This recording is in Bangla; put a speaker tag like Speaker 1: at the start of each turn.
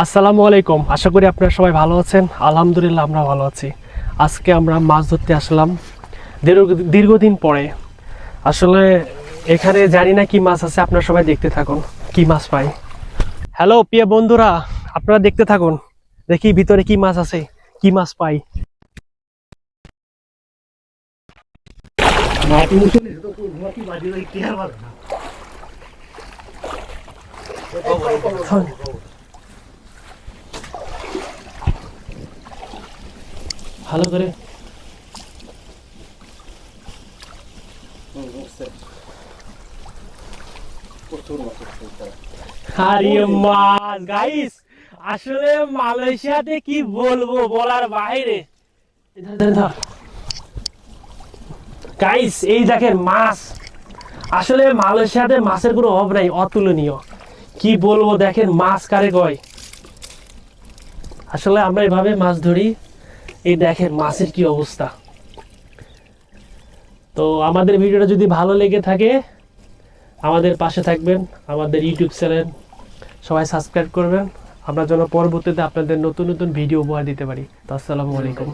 Speaker 1: আসসালামু আলাইকুম। আশা করি আপনারা সবাই ভালো আছেন। আলহামদুলিল্লাহ আমরা ভালো আছি। আজকে আমরা মাছ ধরতে আসলাম। দীর্ঘদিন পরে। আসলে এখানে জানি না কি মাছ আছে, আপনারা সবাই দেখতে থাকুন। কি মাছ পাই? হ্যালো, প্রিয় বন্ধুরা, আপনারা দেখতে থাকুন। দেখি ভিতরে কি মাছ আছে, কি মাছ পাই। ভালো করে। গাইস আসলে মালয়েশিয়াতে কি বলব বলার বাইরে। গাইস এই দেখেন মাছ। আসলে মালয়েশিয়াতে মাছের কোনো অভাব নাই, অতুলনীয়। কি বলব দেখেন মাছ কারে কয়? আসলে আমরা এভাবে মাছ ধরি। এই দেখেন মাছের কি অবস্থা। তো আমাদের ভিডিওটা যদি ভালো লেগে থাকে, আমাদের পাশে থাকবেন, আমাদের ইউটিউব চ্যানেল সবাই সাবস্ক্রাইব করবেন। আমরা যেন পরবর্তীতে আপনাদের নতুন নতুন ভিডিও উপহার দিতে পারি। তো আসসালামু আলাইকুম।